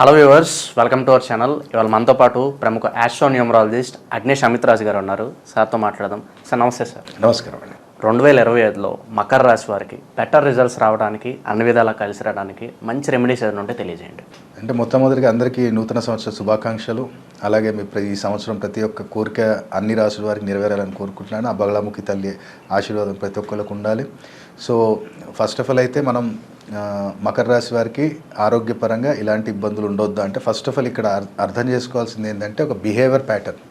Hello viewers welcome to our channel ఇవాళ మనతో పాటు ప్రముఖ ఆస్ట్రోన్యూమరాలజిస్ట్ అగ్నేష్ అమిత్ గారు ఉన్నారు. సార్తో మాట్లాడదాం. సార్ నమస్తే సార్. నమస్కారం అండి. రెండు వేల ఇరవై ఐదులో మకర రాశి వారికి బెటర్ రిజల్ట్స్ రావడానికి అన్ని విధాలా కలిసి రావడానికి మంచి రెమెడీస్ ఏదైనా ఉంటే తెలియజేయండి. అంటే మొట్టమొదటిగా అందరికీ నూతన సంవత్సర శుభాకాంక్షలు. అలాగే మీ ఈ సంవత్సరం ప్రతి ఒక్క కోరిక అన్ని రాసుల వారికి నెరవేరాలని కోరుకుంటున్నాను. ఆ బగళాముఖి తల్లి ఆశీర్వాదం ప్రతి ఒక్కరికి ఉండాలి. సో ఫస్ట్ ఆఫ్ ఆల్ అయితే మనం మకర రాశి వారికి ఆరోగ్యపరంగా ఇలాంటి ఇబ్బందులు ఉండొద్దు? అంటే ఫస్ట్ ఆఫ్ ఆల్ ఇక్కడ అర్థం చేసుకోవాల్సింది ఏంటంటే ఒక బిహేవియర్ ప్యాటర్న్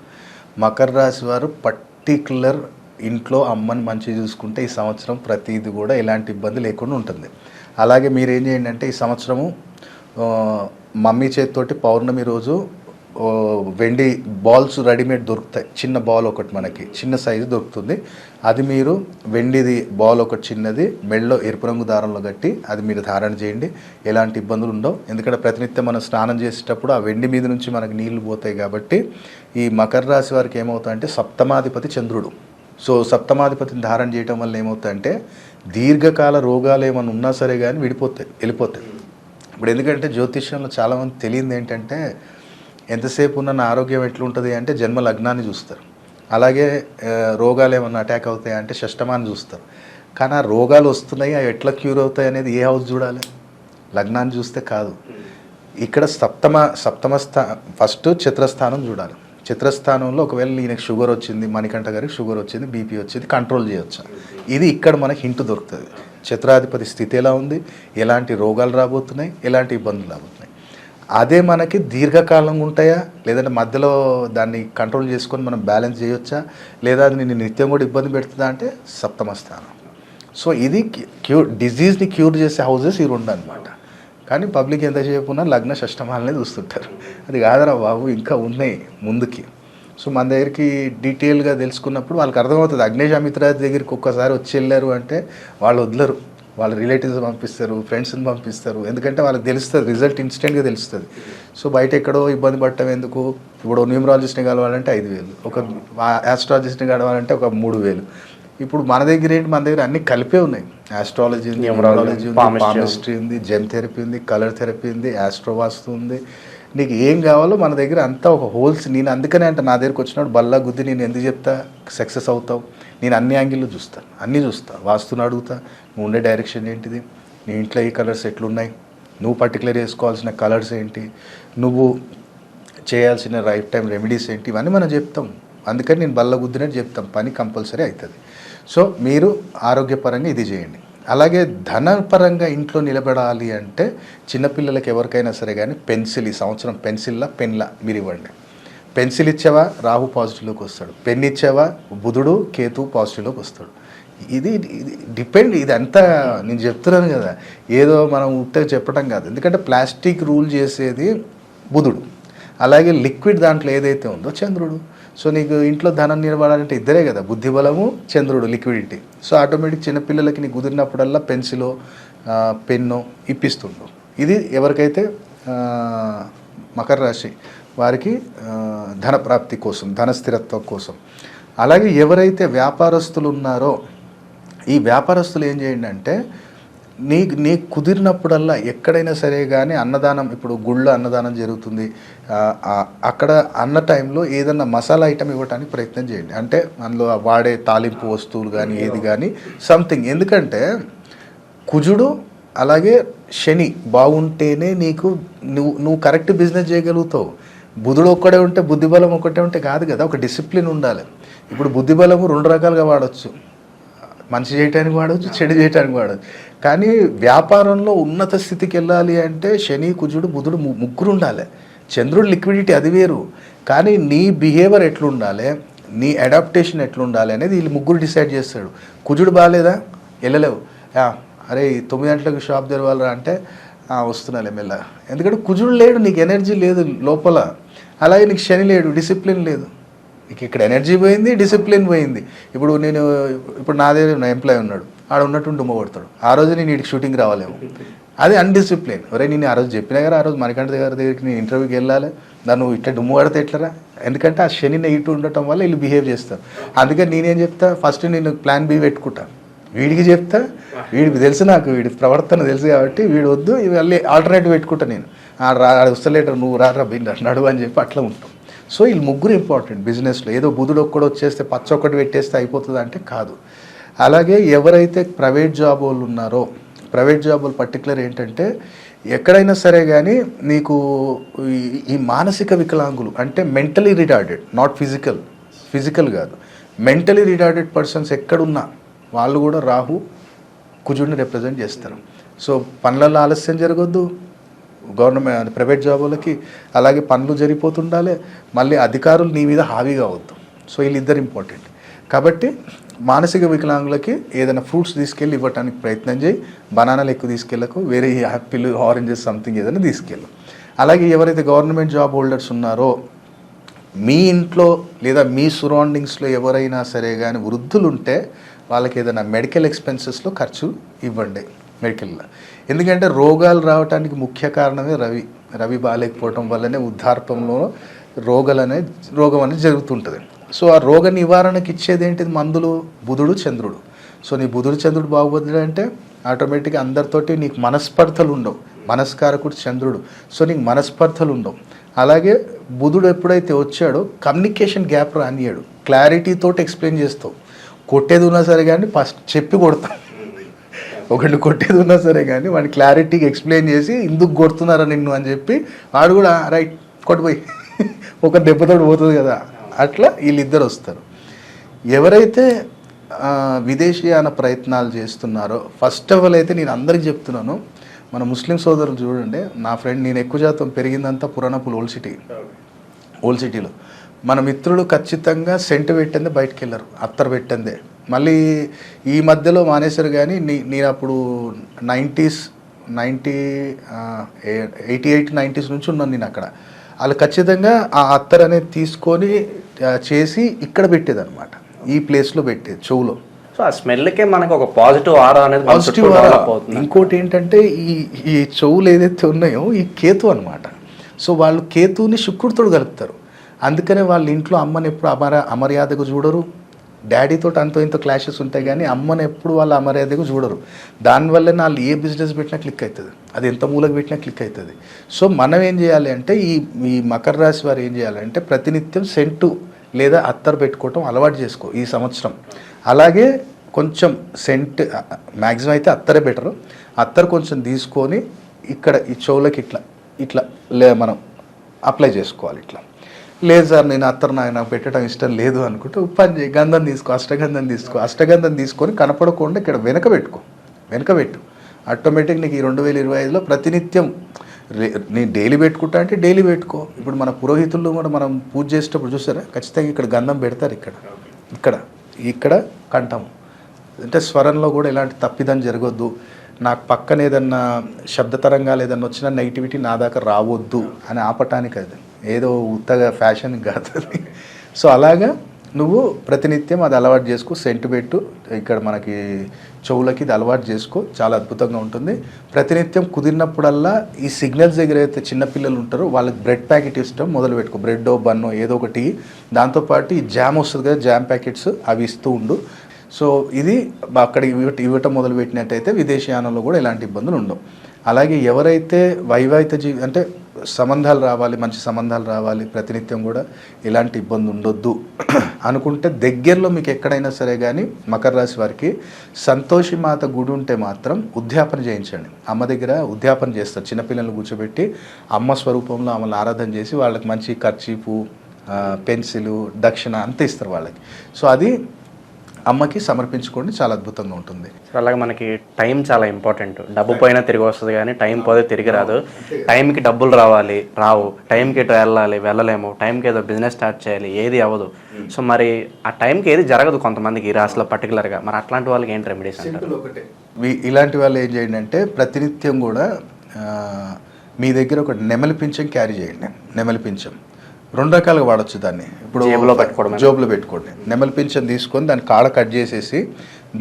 మకర రాశి వారు పర్టికులర్ ఇంట్లో అమ్మని మంచిగా చూసుకుంటే ఈ సంవత్సరం ప్రతిది కూడా ఎలాంటి ఇబ్బంది లేకుండా ఉంటుంది. అలాగే మీరు ఏం చేయండి అంటే ఈ సంవత్సరము మమ్మీ చేతితోటి పౌర్ణమి రోజు వెండి బాల్స్ రెడీమేడ్ దొరుకుతాయి. చిన్న బాల్ ఒకటి మనకి చిన్న సైజు దొరుకుతుంది. అది మీరు వెండిది బాల్ ఒకటి చిన్నది మెడలో ఎరుపు రంగు దారంలో కట్టి అది మీరు ధారణ చేయండి. ఎలాంటి ఇబ్బందులు ఉండవు. ఎందుకంటే ప్రతినిత్యం మనం స్నానం చేసేటప్పుడు ఆ వెండి మీద నుంచి మనకు నీళ్ళు పోతాయి కాబట్టి ఈ మకర రాశి వారికి ఏమవుతాయంటే సప్తమాధిపతి చంద్రుడు. సో సప్తమాధిపతిని ధారణ చేయటం వల్ల ఏమవుతాయంటే దీర్ఘకాల రోగాలు ఏమైనా ఉన్నా సరే కానీ విడిపోతాయి వెళ్ళిపోతాయి. ఇప్పుడు ఎందుకంటే జ్యోతిష్యంలో చాలామంది తెలియంది ఏంటంటే ఎంతసేపు ఉన్న నా ఆరోగ్యం ఎట్లుంటుంది అంటే జన్మ లగ్నాన్ని చూస్తారు. అలాగే రోగాలు ఏమన్నా అటాక్ అవుతాయి అంటే షష్టమాన్ని చూస్తారు. కానీ ఆ రోగాలు వస్తున్నాయి అవి ఎట్లా క్యూర్ అవుతాయి అనేది ఏ హౌస్ చూడాలి? లగ్నాన్ని చూస్తే కాదు. ఇక్కడ సప్తమ సప్తమ స్థా ఫస్ట్ చిత్రస్థానం చూడాలి. చిత్రస్థానంలో ఒకవేళ ఈయనకి షుగర్ వచ్చింది మణికంఠ గారికి షుగర్ వచ్చింది బీపీ వచ్చింది కంట్రోల్ చేయొచ్చు. ఇది ఇక్కడ మనకి హింట్ దొరుకుతుంది. చిత్రాధిపతి స్థితి ఎలా ఉంది? ఎలాంటి రోగాలు రాబోతున్నాయి? ఎలాంటి ఇబ్బందులు రాబోతున్నాయి? అదే మనకి దీర్ఘకాలంగా ఉంటాయా? లేదంటే మధ్యలో దాన్ని కంట్రోల్ చేసుకొని మనం బ్యాలెన్స్ చేయొచ్చా? లేదా అది నేను నిత్యం కూడా ఇబ్బంది పెడుతుందా అంటే సప్తమ స్థానం. సో ఇది క్యూర్ డిజీజ్ని క్యూర్ చేసే హౌసెస్ ఈ రెండు అనమాట కానీ పబ్లిక్ ఎంత చేయకున్నా లగ్న షష్టమాలనే చూస్తుంటారు. అది కాదరా బాబు ఇంకా ఉన్నాయి ముందుకి. సో మన దగ్గరికి డీటెయిల్గా తెలుసుకున్నప్పుడు వాళ్ళకి అర్థమవుతుంది. అగ్నేష్ దగ్గరికి ఒక్కసారి వచ్చి వెళ్ళారు అంటే వాళ్ళు వదలరు. వాళ్ళ రిలేటివ్స్ పంపిస్తారు ఫ్రెండ్స్ని పంపిస్తారు. ఎందుకంటే వాళ్ళకి తెలుస్తుంది రిజల్ట్ ఇన్స్టెంట్గా తెలుస్తుంది. సో బయట ఎక్కడో ఇబ్బంది పడటం ఎందుకు? ఇప్పుడు న్యూమరాలజిస్ట్ని కలవాలంటే ఐదు వేలు. ఒక ఆస్ట్రాలజిస్ట్ని కలవాలంటే ఒక మూడు వేలు. ఇప్పుడు మన దగ్గర ఏంటి? మన దగ్గర అన్ని కలిపే ఉన్నాయి. ఆస్ట్రాలజీ ఉంది న్యూమరాలజీ ఉంది. పామిస్ట్రీ ఉంది జెమ్ థెరపీ ఉంది. కలర్ థెరపీ ఉంది ఆస్ట్రోవాస్తు ఉంది. నీకు ఏం కావాలో మన దగ్గర అంతా ఒక హోల్స్ నేను అందుకనే అంటే నా దగ్గరకు వచ్చినప్పుడు బల్లా గుద్ది నేను ఎందుకు చెప్తా? సక్సెస్ అవుతావు. నేను అన్ని యాంగిల్లో చూస్తాను అన్నీ చూస్తా. వాస్తుని అడుగుతా నువ్వు ఉండే డైరెక్షన్ ఏంటిది? నీ ఇంట్లో ఈ కలర్స్ ఎట్లున్నాయి? నువ్వు పర్టికులర్ వేసుకోవాల్సిన కలర్స్ ఏంటి? నువ్వు చేయాల్సిన రైట్ టైం రెమెడీస్ ఏంటి? ఇవన్నీ మనం చెప్తాం. అందుకని నేను బల్ల గుద్దినట్టు చెప్తాం. పని కంపల్సరీ అవుతుంది. సో మీరు ఆరోగ్యపరంగా ఇది చేయండి. అలాగే ధనపరంగా ఇంట్లో నిలబడాలి అంటే చిన్నపిల్లలకి ఎవరికైనా సరే కానీ పెన్సిల్ ఈ సంవత్సరం పెన్సిల్లా పెన్లా మీరు ఇవ్వండి. పెన్సిల్ ఇచ్చావా? రాహు పాజిటివ్లోకి వస్తాడు. పెన్ ఇచ్చావా? బుధుడు కేతు పాజిటివ్లోకి వస్తాడు. ఇది ఇది డిపెండ్ ఇది అంతా నేను చెప్తున్నాను కదా. ఏదో మనం ఉత్తగా చెప్పడం కాదు. ఎందుకంటే ప్లాస్టిక్ రూల్ చేసేది బుధుడు. అలాగే లిక్విడ్ దాంట్లో ఏదైతే ఉందో చంద్రుడు. సో నీకు ఇంట్లో ధనం నిలబడాలంటే ఇద్దరే కదా బుద్ధి బలము చంద్రుడు లిక్విడిటీ సో ఆటోమేటిక్ చిన్నపిల్లలకి నీకు కుదిరినప్పుడల్లా పెన్సిలో పెన్ను ఇప్పిస్తుండు. ఇది ఎవరికైతే మకర రాశి వారికి ధన ప్రాప్తి కోసం ధన స్థిరత్వం కోసం. అలాగే ఎవరైతే వ్యాపారస్తులు ఉన్నారో ఈ వ్యాపారస్తులు ఏం చేయండి అంటే నీ నీకు కుదిరినప్పుడల్లా ఎక్కడైనా సరే కానీ అన్నదానం ఇప్పుడు గుళ్ళో అన్నదానం జరుగుతుంది. అక్కడ అన్న టైంలో ఏదన్నా మసాలా ఐటమ్ ఇవ్వడానికి ప్రయత్నం చేయండి. అంటే అందులో వాడే తాలింపు వస్తువులు కానీ ఏది కానీ సంథింగ్. ఎందుకంటే కుజుడు అలాగే శని బాగుంటేనే నీకు నువ్వు నువ్వు కరెక్ట్ బిజినెస్ చేయగలుగుతావు. బుధుడు ఒక్కడే ఉంటే బుద్ధిబలం ఒకటే ఉంటే కాదు కదా ఒక డిసిప్లిన్ ఉండాలి. ఇప్పుడు బుద్ధిబలము రెండు రకాలుగా వాడచ్చు. మంచి చేయటానికి వాడవచ్చు చెడు చేయటానికి వాడవచ్చు కానీ వ్యాపారంలో ఉన్నత స్థితికి వెళ్ళాలి అంటే శని కుజుడు బుధుడు ముగ్గురు ఉండాలి. చంద్రుడు లిక్విడిటీ అది వేరు. కానీ నీ బిహేవియర్ ఎట్లుండాలి? నీ అడాప్టేషన్ ఎట్లుండాలి అనేది వీళ్ళు ముగ్గురు డిసైడ్ చేస్తాడు కుజుడు బాగాలేదా? వెళ్ళలేవు. అరే తొమ్మిది గంటలకు షాప్ తెరవాలరా అంటే "ఆ, వస్తున్నాలే మెల్ల. ఎందుకంటే కుజుడు లేడు నీకు ఎనర్జీ లేదు లోపల. అలాగే నీకు శని లేడు డిసిప్లిన్ లేదు. నీకు ఇక్కడ ఎనర్జీ పోయింది డిసిప్లిన్ పోయింది. ఇప్పుడు నేను ఇప్పుడు నా దగ్గర నా ఎంప్లాయ్ ఉన్నాడు. ఆడ ఉన్నట్టు డుమ్మ కొడతాడు ఆ రోజు నేను వీడికి షూటింగ్ రావాలేమో. అది అన్డిసిప్లిన్ ఒరే నేను ఆ రోజు చెప్పినా కదా ఆ రోజు మణికంఠ గారి దగ్గరికి నేను ఇంటర్వ్యూకి వెళ్ళాలి. నన్ను ఇట్లా డుమ్ము పడితే ఎట్లరా? ఎందుకంటే ఆ శని నెగిటివ్ ఉండటం వల్ల వీళ్ళు బిహేవ్ చేస్తారు. అందుకని నేనేం చెప్తా ఫస్ట్ నేను ప్లాన్ బి పెట్టుకుంటాను వీడికి చెప్తా వీడికి తెలుసు నాకు వీడి ప్రవర్తన తెలుసు కాబట్టి వీడు వద్దు మళ్ళీ ఆల్టర్నేటివ్ పెట్టుకుంటా నేను. రా ఆడ వస్తలేటర్ నువ్వు రా రా నడువు అని చెప్పి అట్లా ఉంటాం. సో వీళ్ళు ముగ్గురు ఇంపార్టెంట్ బిజినెస్లో ఏదో బుధుడు ఒక్కడు వచ్చేస్తే పచ్చ ఒక్కటి పెట్టేస్తే అయిపోతుంది అంటే కాదు. అలాగే ఎవరైతే ప్రైవేట్ జాబ్ వాళ్ళు ఉన్నారో ప్రైవేట్ జాబ్ వాళ్ళు పర్టికులర్ ఏంటంటే ఎక్కడైనా సరే కానీ నీకు ఈ- ఈ మానసిక వికలాంగులు అంటే mentally retarded not physical physical కాదు. మెంటలీ రిటార్డెడ్ పర్సన్స్ ఎక్కడున్నా వాళ్ళు కూడా రాహు కుజుడిని రిప్రజెంట్ చేస్తారు. సో పనులలో ఆలస్యం జరగొద్దు. గవర్నమెంట్ ప్రైవేట్ జాబులకి అలాగే పనులు జరిగిపోతుండాలి మళ్ళీ అధికారులు నీ మీద హావీ కావద్దు సో వీళ్ళిద్దరు ఇంపార్టెంట్. కాబట్టి మానసిక వికలాంగులకి ఏదైనా ఫ్రూట్స్ తీసుకెళ్ళి ఇవ్వడానికి ప్రయత్నం చేయి. బనానాలు ఎక్కువ తీసుకెళ్ళకు వేరే యాపిల్ ఆరెంజెస్ సంథింగ్ ఏదైనా తీసుకెళ్ళు. అలాగే ఎవరైతే గవర్నమెంట్ జాబ్ హోల్డర్స్ ఉన్నారో మీ ఇంట్లో లేదా మీ సరౌండింగ్స్లో ఎవరైనా సరే కానీ వృద్ధులు ఉంటే వాళ్ళకి ఏదైనా మెడికల్ ఎక్స్పెన్సెస్లో ఖర్చు ఇవ్వండి. మెడికల్లో. ఎందుకంటే రోగాలు రావడానికి ముఖ్య కారణమే రవి. రవి బాగాలేకపోవటం వల్లనే ఉద్ధార్పంలో రోగాలు అనేది రోగం అనేది జరుగుతుంటుంది. సో ఆ రోగ నివారణకి ఇచ్చేది ఏంటిది మందులు బుధుడు చంద్రుడు. సో నీ బుధుడు చంద్రుడు బాగుపడ్డాడు అంటే ఆటోమేటిక్గా అందరితోటి నీకు మనస్పర్ధలు ఉండవు. మనస్కారకుడు చంద్రుడు. సో నీకు మనస్పర్ధలు ఉండవు. అలాగే బుధుడు ఎప్పుడైతే వచ్చాడో కమ్యూనికేషన్ గ్యాప్ రానియాడు క్లారిటీతో ఎక్స్ప్లెయిన్ చేస్తావు. కొట్టేది ఉన్నా సరే కానీ ఫస్ట్ చెప్పి కొడతాం. ఒకళ్ళు కొట్టేది ఉన్నా సరే కానీ వాడిని క్లారిటీగా ఎక్స్ప్లెయిన్ చేసి ఎందుకు కొడుతున్నారా నిన్ను? అని చెప్పి వాడు కూడా రైట్ కొట్టుపోయి ఒక దెబ్బతోడు పోతుంది కదా. అట్లా వీళ్ళిద్దరు వస్తారు. ఎవరైతే విదేశీయాన ప్రయత్నాలు చేస్తున్నారో ఫస్ట్ ఆఫ్ ఆల్ అయితే నేను అందరికి చెప్తున్నాను మన ముస్లిం సోదరులు చూడండి. నా ఫ్రెండ్ నేను ఎక్కువ శాతం పెరిగిందంతా పురాణపుల్ ఓల్డ్ సిటీ ఓల్డ్ సిటీలో మన మిత్రులు ఖచ్చితంగా సెంట్ పెట్టందే బయటకు వెళ్ళరు అత్తరు పెట్టందే. మళ్ళీ ఈ మధ్యలో మానేశారు కానీ నీ నేను అప్పుడు nineties ninety eighty eight nineties నుంచి ఉన్నాను నేను అక్కడ. వాళ్ళు ఖచ్చితంగా ఆ అత్తర్ అనేది తీసుకొని చేసి ఇక్కడ పెట్టేదన్నమాట. ఈ ప్లేస్లో పెట్టేది చెవులో. సో ఆ స్మెల్కే మనకు ఒక పాజిటివ్ ఆరా అనేది పాజిటివ్ అవుతుంది. ఇంకోటి ఏంటంటే ఈ ఈ చెవులు ఏదైతే ఉన్నాయో ఈ కేతు అన్నమాట. సో వాళ్ళు కేతుని శుక్రుడితో కలుపుతారు. అందుకనే వాళ్ళ ఇంట్లో అమ్మని ఎప్పుడు అమర అమర్యాదకు చూడరు. డాడీతో అంతో ఇంత క్లాషెస్ ఉంటాయి కానీ అమ్మని ఎప్పుడు వాళ్ళు అమర్యాదకు చూడరు. దానివల్ల వాళ్ళు ఏ బిజినెస్ పెట్టినా క్లిక్ అవుతుంది అది ఎంత మూలకు పెట్టినా క్లిక్ అవుతుంది సో మనం ఏం చేయాలి అంటే ఈ ఈ మకర రాశి వారు ఏం చేయాలంటే ప్రతినిత్యం సెంటు లేదా అత్తరు పెట్టుకోవటం అలవాటు చేసుకో ఈ సంవత్సరం. అలాగే కొంచెం సెంట్ మ్యాక్సిమం అయితే అత్తరే బెటరు. అత్తరు కొంచెం తీసుకొని ఇక్కడ ఈ చెవులకి ఇట్లా ఇట్లా లే మనం అప్లై చేసుకోవాలి ఇట్లా. లేదు సార్ నేను అత్తర్ నాకు నాకు పెట్టడం ఇష్టం లేదు అనుకుంటే పని చేయి గంధం తీసుకో అష్టగంధం తీసుకో అష్టగంధం తీసుకొని కనపడకుండా ఇక్కడ వెనక పెట్టుకో వెనక పెట్టు. ఆటోమేటిక్ నీకు ఈ రెండు వేల ఇరవై ఐదులో ప్రతినిత్యం నేను డైలీ పెట్టుకుంటా అంటే డైలీ పెట్టుకో. ఇప్పుడు మన పురోహితుల్లో కూడా మనం పూజ చేసేటప్పుడు చూసారా? ఖచ్చితంగా ఇక్కడ గంధం పెడతారు ఇక్కడ. ఇక్కడ ఇక్కడ కంఠం. అంటే స్వరంలో కూడా ఎలాంటి తప్పిదం జరగొద్దు. నాకు పక్కన ఏదన్నా శబ్ద తరంగాలు ఏదన్నా వచ్చినా నెగిటివిటీ నా దాకా రావద్దు అని ఆపటానికి అది. ఏదో ఉత్తగా ఫ్యాషన్ కాదు సో అలాగా నువ్వు ప్రతినిత్యం అది అలవాటు చేసుకో సెంటు పెట్టు ఇక్కడ మనకి చెవులకి ఇది అలవాటు చేసుకో చాలా అద్భుతంగా ఉంటుంది. ప్రతినిత్యం కుదిరినప్పుడల్లా ఈ సిగ్నల్స్ దగ్గర అయితే చిన్నపిల్లలు ఉంటారో వాళ్ళకి బ్రెడ్ ప్యాకెట్ ఇష్టం మొదలు పెట్టుకో. బ్రెడ్ బన్నో ఏదో ఒకటి. దాంతోపాటు ఈ జామ్ వస్తుంది కదా జామ్ ప్యాకెట్స్ అవి ఇస్తూ ఉండు. సో ఇది అక్కడ ఇవ్వటం మొదలు పెట్టినట్టయితే విదేశీయానంలో కూడా ఎలాంటి ఇబ్బందులు ఉండవు. అలాగే ఎవరైతే వైవాహిత జీ అంటే సంబంధాలు రావాలి మంచి సంబంధాలు రావాలి ప్రతినిత్యం కూడా ఇలాంటి ఇబ్బంది ఉండొద్దు. అనుకుంటే దగ్గరలో మీకు ఎక్కడైనా సరే కానీ మకర రాశి వారికి సంతోషి మాత గుడి ఉంటే మాత్రం ఉద్యాపన చేయించండి. అమ్మ దగ్గర ఉద్యాపన చేస్తారు. చిన్నపిల్లలను కూర్చోబెట్టి అమ్మ స్వరూపంలో ఆమెను ఆరాధన చేసి వాళ్ళకి మంచి ఖర్చీపు పెన్సిల్ దక్షిణ అంత ఇస్తారు వాళ్ళకి. సో అది అమ్మకి సమర్పించుకోండి చాలా అద్భుతంగా ఉంటుంది. సో అలాగే మనకి టైం చాలా ఇంపార్టెంట్. డబ్బు పోయినా తిరిగి వస్తుంది కానీ టైం పోతే తిరిగి రాదు. టైంకి డబ్బులు రావాలి రావు. టైంకి ఎటు వెళ్ళాలి వెళ్ళలేము. టైంకి ఏదో బిజినెస్ స్టార్ట్ చేయాలి ఏది అవ్వదు. సో మరి ఆ టైంకి ఏది జరగదు కొంతమందికి ఈ రాశిలో పర్టికులర్గా మరి అట్లాంటి వాళ్ళకి ఏంటి రెమెడీస్ అంటారు? వీ- ఇలాంటి వాళ్ళు ఏం చేయండి అంటే ప్రతినిత్యం కూడా మీ దగ్గర ఒక నెమలి పింఛం క్యారీ చేయండి. నెమలి పింఛం. రెండు రకాలుగా వాడచ్చు దాన్ని. ఇప్పుడు జేబులో పెట్టుకోవడమేనా? జోబులో పెట్టుకోండి. నెమలి పింఛం తీసుకొని దాని కాడ కట్ చేసేసి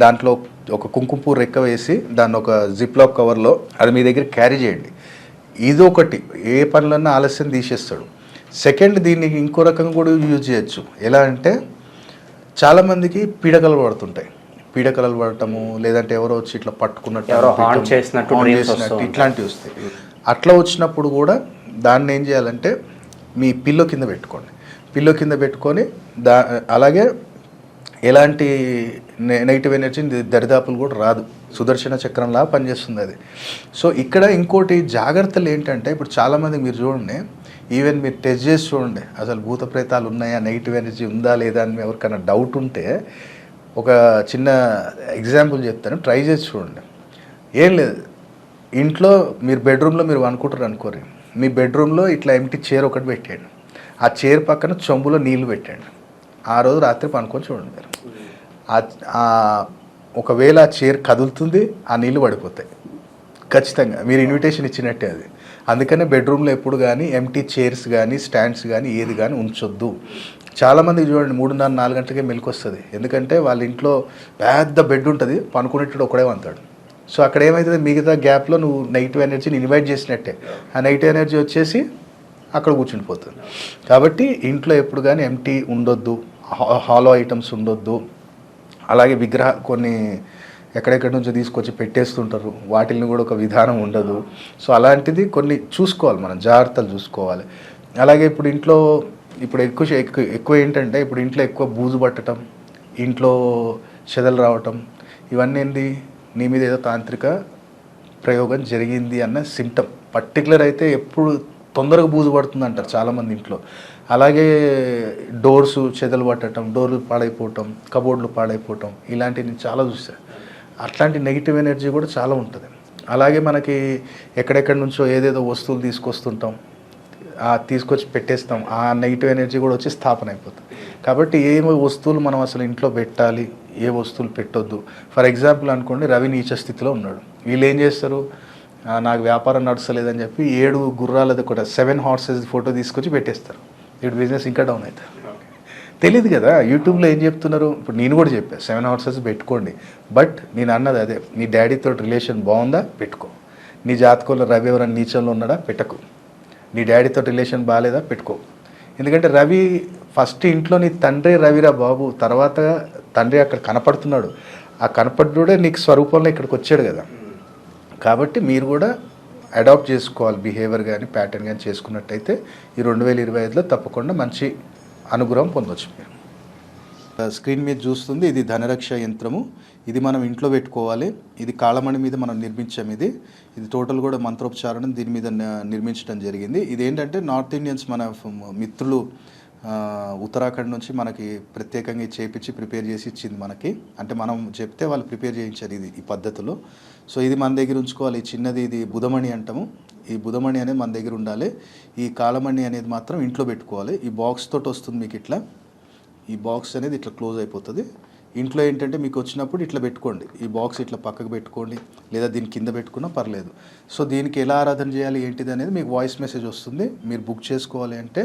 దాంట్లో ఒక కుంకుమ పువ్వు రెక్క వేసి దాన్ని ఒక జిప్లాక్ కవర్లో అది మీ దగ్గర క్యారీ చేయండి. ఇది ఒకటి ఏ పనులన్నా ఆలస్యం తీసేస్తాడు. సెకండ్ దీన్ని ఇంకో రకంగా కూడా యూజ్ చేయొచ్చు. ఎలా అంటే చాలామందికి పీడకలు పడుతుంటాయి. పీడకలలు పడటము లేదంటే ఎవరో వచ్చి ఇట్లా పట్టుకున్నట్టు చేసినట్టు. ఇట్లాంటివి వస్తాయి. అట్లా వచ్చినప్పుడు కూడా దాన్ని ఏం చేయాలంటే మీ పిల్లో కింద పెట్టుకోండి. పిల్లో కింద పెట్టుకొని దా అలాగే ఎలాంటి నెగిటివ్ ఎనర్జీ దరిదాపులు కూడా రాదు. సుదర్శన చక్రంలా పనిచేస్తుంది అది. సో ఇక్కడ ఇంకోటి జాగ్రత్తలు ఏంటంటే ఇప్పుడు చాలామంది మీరు చూడండి ఈవెన్ మీరు టెస్ట్ చేసి చూడండి అసలు భూత ప్రేతాలు ఉన్నాయా నెగిటివ్ ఎనర్జీ ఉందా లేదా అని ఎవరికైనా డౌట్ ఉంటే ఒక చిన్న ఎగ్జాంపుల్ చెప్తాను ట్రై చేసి చూడండి. ఏం లేదు. ఇంట్లో మీరు బెడ్రూమ్లో మీరు అనుకుంటారు అనుకోరు. మీ బెడ్రూమ్లో ఇట్లా ఎంటీ చైర్ ఒకటి పెట్టాడు. ఆ చైర్ పక్కన చెంబులో నీళ్ళు పెట్టాడు. ఆ రోజు రాత్రి పనుకొని చూడండి మీరు. ఆ- ఒకవేళ ఆ చైర్ కదులుతుంది ఆ నీళ్ళు పడిపోతాయి. ఖచ్చితంగా. మీరు ఇన్విటేషన్ ఇచ్చినట్టే అది. అందుకనే బెడ్రూమ్లో ఎప్పుడు కానీ ఎంటీ చైర్స్ కానీ స్టాండ్స్ కానీ ఏది కానీ ఉంచొద్దు. చాలామందికి చూడండి మూడున్నర నాలుగు గంటలకే మెలకు వస్తుంది. ఎందుకంటే వాళ్ళ ఇంట్లో పెద్ద బెడ్ ఉంటుంది పనుకునేటప్పుడు ఒకడే వంతాడు. సో అక్కడ ఏమవుతుంది మిగతా గ్యాప్లో నువ్వు నెగిటివ్ ఎనర్జీని ఇన్వైట్ చేసినట్టే. ఆ నెగిటివ్ ఎనర్జీ వచ్చేసి అక్కడ కూర్చుండిపోతుంది కాబట్టి ఇంట్లో ఎప్పుడు కానీ ఎంటీ ఉండొద్దు. హాలో ఐటమ్స్ ఉండొద్దు. అలాగే విగ్రహ కొన్ని ఎక్కడెక్కడి నుంచో తీసుకొచ్చి పెట్టేస్తుంటారు. వాటిని కూడా ఒక విధానం ఉండదు. సో అలాంటిది కొన్ని చూసుకోవాలి మనం. జాగ్రత్తలు చూసుకోవాలి. అలాగే ఇప్పుడు ఇంట్లో ఇప్పుడు ఎక్కువ ఎక్కువ ఎక్కువ ఏంటంటే ఇప్పుడు ఇంట్లో ఎక్కువ బూజు పట్టడం ఇంట్లో చెదలు రావటం ఇవన్నీ ఏంటి నీ మీద ఏదో తాంత్రిక ప్రయోగం జరిగింది అన్న సిమ్టమ్ పర్టికులర్ అయితే ఎప్పుడు తొందరగా బూజు పడుతుంది అంటారు చాలామంది ఇంట్లో. అలాగే డోర్స్ చెదలు పట్టడం డోర్లు పాడైపోవటం కబోర్డ్లు పాడైపోవటం ఇలాంటివి నేను చాలా చూసాను అట్లాంటి నెగిటివ్ ఎనర్జీ కూడా చాలా ఉంటుంది. అలాగే మనకి ఎక్కడెక్కడి నుంచో ఏదేదో వస్తువులు తీసుకొస్తుంటాం. ఆ తీసుకొచ్చి పెట్టేస్తాం. ఆ నెగిటివ్ ఎనర్జీ కూడా వచ్చి స్థాపన అయిపోతుంది. కాబట్టి ఏ వస్తువులు మనం అసలు ఇంట్లో పెట్టాలి? ఏ వస్తువులు పెట్టొద్దు. ఫర్ ఎగ్జాంపుల్ అనుకోండి రవి నీచ స్థితిలో ఉన్నాడు. వీళ్ళు ఏం చేస్తారు? నాకు వ్యాపారం నడుస్తలేదని చెప్పి ఏడు గుర్రాలది కూడా సెవెన్ హార్సెస్ ఫోటో తీసుకొచ్చి పెట్టేస్తారు. ఇప్పుడు బిజినెస్ ఇంకా డౌన్ అవుతుంది. తెలియదు కదా యూట్యూబ్లో ఏం చెప్తున్నారు? ఇప్పుడు నేను కూడా చెప్పాను సెవెన్ హార్సెస్ పెట్టుకోండి. బట్ నేను అన్నది అదే నీ డాడీతో రిలేషన్ బాగుందా? పెట్టుకో. నీ జాతకంలో రవి ఎవరైనా నీచంలో ఉన్నాడా? పెట్టకు. నీ డాడీతో రిలేషన్ బాగాలేదా? పెట్టుకో. ఎందుకంటే రవి ఫస్ట్ ఇంట్లో నీ తండ్రి రవిరా బాబు తర్వాత తండ్రి అక్కడ కనపడుతున్నాడు. ఆ కనపడ్డే నీకు స్వరూపంలో ఇక్కడికి వచ్చాడు కదా. కాబట్టి మీరు కూడా అడాప్ట్ చేసుకోవాలి బిహేవియర్ కానీ ప్యాటర్న్ కానీ చేసుకున్నట్టయితే ఈ రెండు వేల ఇరవై ఐదులో తప్పకుండా మంచి అనుగ్రహం పొందొచ్చు మీరు. స్క్రీన్ మీద చూస్తుంది. ఇది ధనరక్ష యంత్రము. ఇది మనం ఇంట్లో పెట్టుకోవాలి. ఇది కాళమణి మీద మనం నిర్మించాం ఇది. ఇది టోటల్ కూడా మంత్రోపచారణం దీని మీద నిర్మించడం జరిగింది. ఇది ఏంటంటే నార్త్ ఇండియన్స్ మన మిత్రులు ఉత్తరాఖండ్ నుంచి మనకి ప్రత్యేకంగా చేపించి ప్రిపేర్ చేసి ఇచ్చింది మనకి. అంటే మనం చెప్తే వాళ్ళు ప్రిపేర్ చేయించారు ఇది ఈ పద్ధతిలో. సో ఇది మన దగ్గర ఉంచుకోవాలి. ఈ చిన్నది ఇది బుధమణి అంటాము. ఈ బుధమణి అనేది మన దగ్గర ఉండాలి. ఈ కాళమణి అనేది మాత్రం ఇంట్లో పెట్టుకోవాలి. ఈ బాక్స్ తోటి వస్తుంది మీకు ఇట్లా. ఈ బాక్స్ అనేది ఇట్లా క్లోజ్ అయిపోతుంది. ఇంట్లో ఏంటంటే మీకు వచ్చినప్పుడు ఇట్లా పెట్టుకోండి. ఈ బాక్స్ ఇట్లా పక్కకు పెట్టుకోండి. లేదా దీని కింద పెట్టుకున్నా పర్లేదు. సో దీనికి ఎలా ఆరాధన చేయాలి ఏంటిది అనేది మీకు వాయిస్ మెసేజ్ వస్తుంది. మీరు బుక్ చేసుకోవాలి అంటే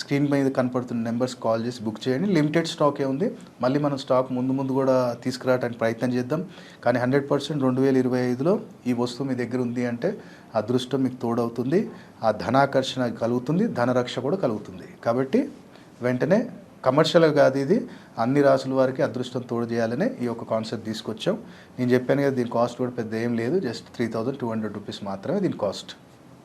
స్క్రీన్ మీద కనపడుతున్న నెంబర్స్ కాల్ చేసి బుక్ చేయండి. లిమిటెడ్ స్టాకే ఉంది. మళ్ళీ మనం స్టాక్ ముందు ముందు కూడా తీసుకురావడానికి ప్రయత్నం చేద్దాం. కానీ హండ్రెడ్ పర్సెంట్ రెండు వేల ఇరవై ఐదులో ఈ వస్తువు మీ దగ్గర ఉంది అంటే అదృష్టం మీకు తోడవుతుంది. ఆ ధనాకర్షణ కలుగుతుంది. ధనరక్ష కూడా కలుగుతుంది. కాబట్టి వెంటనే కమర్షియల్ కాదు ఇది. అన్ని రాసుల వారికి అదృష్టం తోడు చేయాలని ఈ యొక్క కాన్సెప్ట్ తీసుకొచ్చాం. నేను చెప్పాను కదా దీని కాస్ట్ కూడా పెద్ద ఏం లేదు. Just three thousand two hundred rupees మాత్రమే దీని కాస్ట్.